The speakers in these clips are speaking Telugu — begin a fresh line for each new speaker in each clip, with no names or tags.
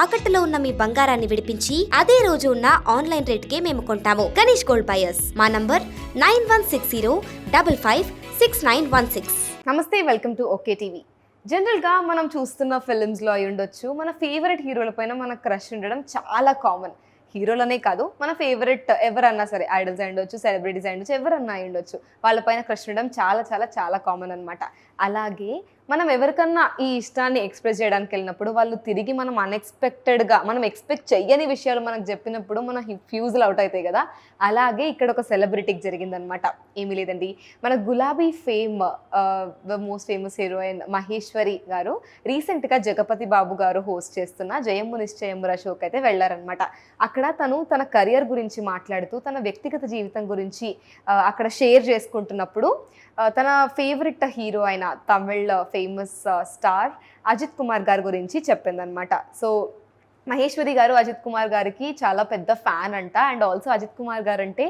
తాకట్టులో ఉన్న మీ బంగారాన్ని విడిపించి అదే రోజు ఉన్న ఆన్లైన్ రేట్కే మేము కొంటాము. Ganesh gold buyers. మా number nine one six zero double five six nine one six.
నమస్తే వెల్కమ్ టు ఓకే టీవీ. జనరల్గా మనం చూస్తున్న ఫిలిమ్స్లో అయి ఉండొచ్చు. మన ఫేవరెట్ హీరోల పైన మన క్రష్ ఉండడం చాలా కామన్. హీరోలనే కాదు మన ఫేవరెట్ ఎవరన్నా సరే ఐడల్స్ అయి ఉండొచ్చు సెలబ్రిటీస్ అయి ఉండొచ్చు ఎవరన్నా అయి ఉండొచ్చు వాళ్ళపైన క్రష్ ఉండడం చాలా చాలా చాలా కామన్ అనమాట అలాగే మనం ఎవరికన్నా ఈ ఇష్టాన్ని ఎక్స్ప్రెస్ చేయడానికి వెళ్ళినప్పుడు వాళ్ళు తిరిగి మనం అన్ఎక్స్పెక్టెడ్గా మనం ఎక్స్పెక్ట్ చెయ్యని విషయాలు మనకు చెప్పినప్పుడు మన ఫ్యూజులు అవుట్ అవుతాయి కదా? అలాగే ఇక్కడ ఒక సెలబ్రిటీకి జరిగిందనమాట ఏమీ లేదండి. మన Gulabi fame most famous heroine Maheshwari గారు రీసెంట్గా జగపతి బాబు గారు హోస్ట్ చేస్తున్న జయమ్ము నిశ్చయమురా షోకి అయితే వెళ్ళారనమాట అక్కడ తను తన కెరియర్ గురించి మాట్లాడుతూ తన వ్యక్తిగత జీవితం గురించి అక్కడ షేర్ చేసుకుంటున్నప్పుడు తన ఫేవరెట్ హీరో అయిన Tamil famous star uh, Ajith Kumar గారి గురించి చెప్పిందనమాట సో మహేశ్వరి గారు అజిత్ కుమార్ గారికి చాలా పెద్ద ఫ్యాన్ అంట. అండ్ ఆల్సో అజిత్ కుమార్ గారు అంటే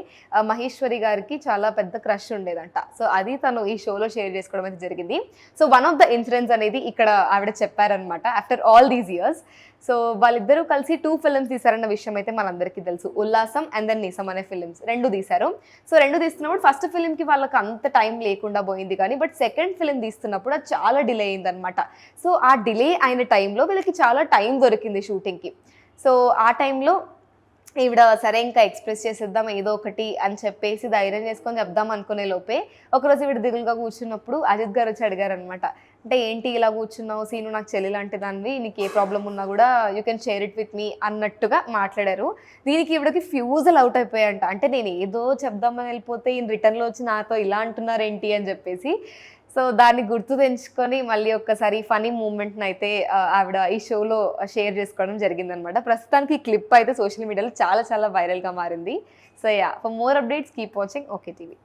మహేశ్వరి గారికి చాలా పెద్ద క్రష్ ఉండేదంట. సో అది తను ఈ షోలో షేర్ చేసుకోవడం అయితే జరిగింది. So one of the incidents అనేది ఇక్కడ ఆవిడ చెప్పారనమాట after all these years so వాళ్ళిద్దరూ కలిసి టూ ఫిల్మ్స్ తీశారన్న విషయం అయితే మనందరికీ తెలుసు. ఉల్లాసం అండ్ దెన్ నిసం అనే ఫిల్మ్స్ రెండు తీశారు. సో రెండు తీస్తున్నప్పుడు ఫస్ట్ ఫిల్మ్కి వాళ్ళకి అంత టైం లేకుండా పోయింది కానీ బట్ సెకండ్ ఫిల్మ్ తీస్తున్నప్పుడు అది చాలా డిలే అయిందనమాట సో ఆ డిలే అయిన టైంలో వీళ్ళకి చాలా టైం దొరికింది షూటింగ్కి సో ఆ టైంలో ఈవిడ సరే ఇంకా ఎక్స్ప్రెస్ చేసేద్దాం ఏదో ఒకటి అని చెప్పేసి ధైర్యం చేసుకొని చెప్దాం అనుకునే లోపే ఒకరోజు ఈవిడ దిగులుగా కూర్చున్నప్పుడు అజిత్ గారు వచ్చి అడిగారు అనమాట అంటే ఏంటి ఇలా కూర్చున్నావు? సీను నాకు చెల్లి లాంటి దానివి నీకు ఏ ప్రాబ్లం ఉన్నా కూడా you can share it with me అన్నట్టుగా మాట్లాడారు. దీనికి ఈవిడకి ఫ్యూజల్ అవుట్ అయిపోయాయంట. అంటే నేను ఏదో చెప్దామని వెళ్ళిపోతే ఈయన రిటర్న్లో వచ్చి నాతో ఇలా అంటున్నారేంటి అని చెప్పేసి సో దాన్ని గుర్తు తెంచుకొని మళ్ళీ ఒక్కసారి ఫనీ మూమెంట్ని అయితే ఆవిడ ఈ షోలో షేర్ చేసుకోవడం జరిగిందనమాట. ప్రస్తుతానికి ఈ క్లిప్ అయితే సోషల్ మీడియాలో చాలా చాలా వైరల్గా మారింది. So yeah for more updates keep watching OK TV.